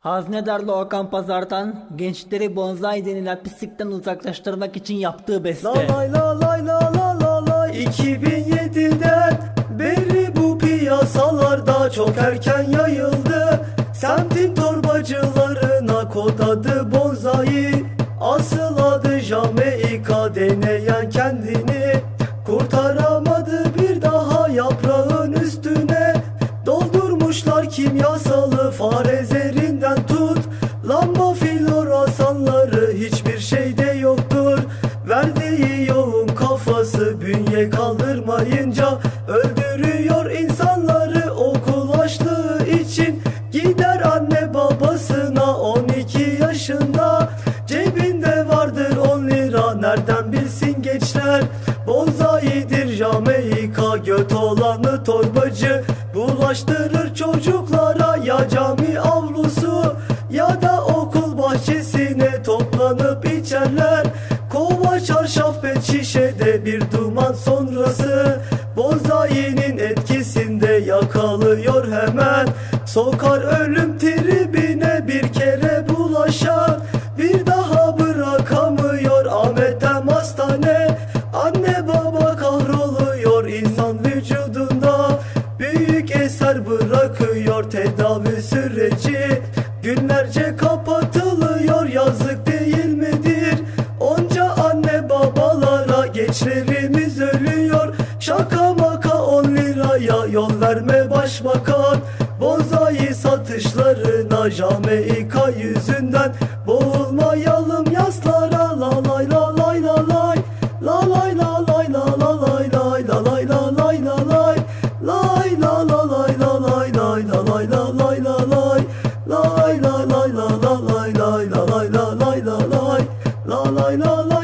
Haznedarlı Okan Pazar'dan gençleri bonsai denilen pislikten uzaklaştırmak için yaptığı beste. La lay la lay la la la lay. 2007'den beri bu piyasalarda çok erken yayıldı. Semtin torbacılarına kod adı bonsai Asıl adı Jamaika deneyen kendini Kurtaramadı bir daha yaprağın üstüne Doldurmuşlar kimyasalı farezerinden bünye kaldırmayınca Öldürüyor insanları. Okul açtığı için Gider anne babasına. 12 yaşında Cebinde vardır 10 lira. Nereden bilsin gençler? Bonzaidir Jamaika. Göt olanı torbacı Bulaştırır çocuklara. Ya cami avlusu Ya da okul bahçesine toplanıp içerler şişede bir duman sonrası Bonzai'nin etkisinde yakalıyor hemen. Sokar ölüm tribine bir kere bulaşan Bir daha bırakamıyor Ahmet'ten hastane. Anne baba kahroluyor insan vücudunda Büyük eser bırakıyor tedavi süreci. Günlerce kapatılıyor yazık başbakan Bonsai satışlarına Jamaika yüzünden Boğulmayalım